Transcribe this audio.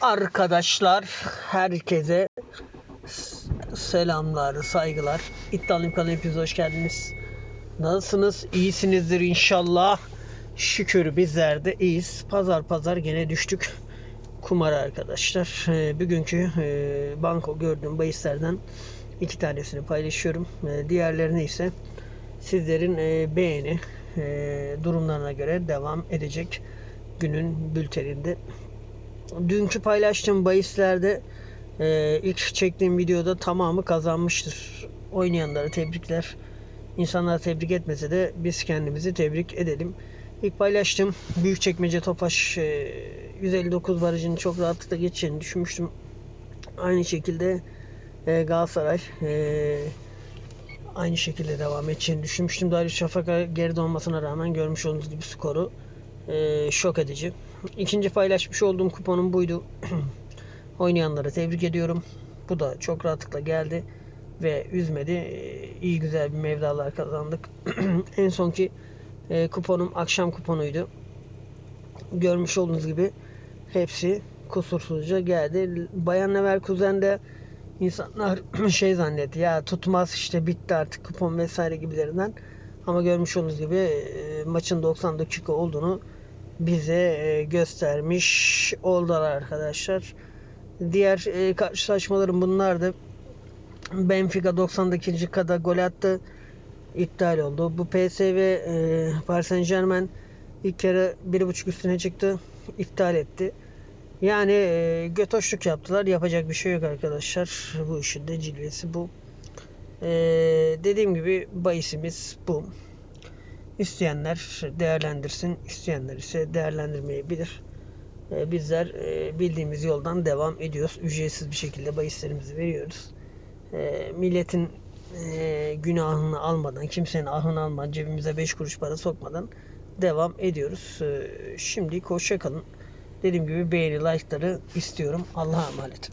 Arkadaşlar herkese selamlar, saygılar. İddialıyım kanalına hepiniz hoş geldiniz. Nasılsınız? İyisinizdir inşallah. Şükür bizler de iyiyiz. Pazar pazar gene düştük kumara arkadaşlar. E, bugünkü e, banko gördüğüm bahislerden iki tanesini paylaşıyorum. E, diğerlerini ise sizlerin e, beğeni e, durumlarına göre devam edecek günün bülteninde. Dünkü paylaştığım bahislerde e, ilk çektiğim videoda tamamı kazanmıştır. Oynayanlara tebrikler. İnsanlar tebrik etmese de biz kendimizi tebrik edelim. İlk paylaştım. Büyükçekmece Tofaş e, 159 barajını çok rahatlıkla geçeceğini düşünmüştüm. Aynı şekilde e, Galatasaray e, aynı şekilde devam edeceğini düşünmüştüm. Darüşşafaka geride olmasına rağmen görmüş olduğunuz gibi skoru e, şok edici. İkinci paylaşmış olduğum kuponum buydu. Oynayanları tebrik ediyorum. Bu da çok rahatlıkla geldi ve üzmedi. E, iyi güzel bir mevdalar kazandık. en sonki e, kuponum akşam kuponuydu. Görmüş olduğunuz gibi hepsi kusursuzca geldi. Bayan Leverkusen'de insanlar şey zannetti ya tutmaz işte bitti artık kupon vesaire gibilerinden. Ama görmüş olduğunuz gibi e, maçın 90 dakika olduğunu bize e, göstermiş oldular arkadaşlar. Diğer e, karşılaşmalarım bunlardı. Benfica 90 dakikada gol attı. iptal oldu. Bu PSV Paris Saint Germain ilk kere 1.5 üstüne çıktı. iptal etti. Yani götoşluk yaptılar. Yapacak bir şey yok arkadaşlar. Bu işin de cilvesi bu. E, dediğim gibi bahisimiz bu. İsteyenler değerlendirsin, isteyenler ise değerlendirmeyebilir. E, bizler e, bildiğimiz yoldan devam ediyoruz. Ücretsiz bir şekilde bahislerimizi veriyoruz. E, milletin e, günahını almadan, kimsenin ahını almadan, cebimize 5 kuruş para sokmadan devam ediyoruz. E, şimdi hoşça kalın. Dediğim gibi beğeni, like'ları istiyorum. Allah'a emanet.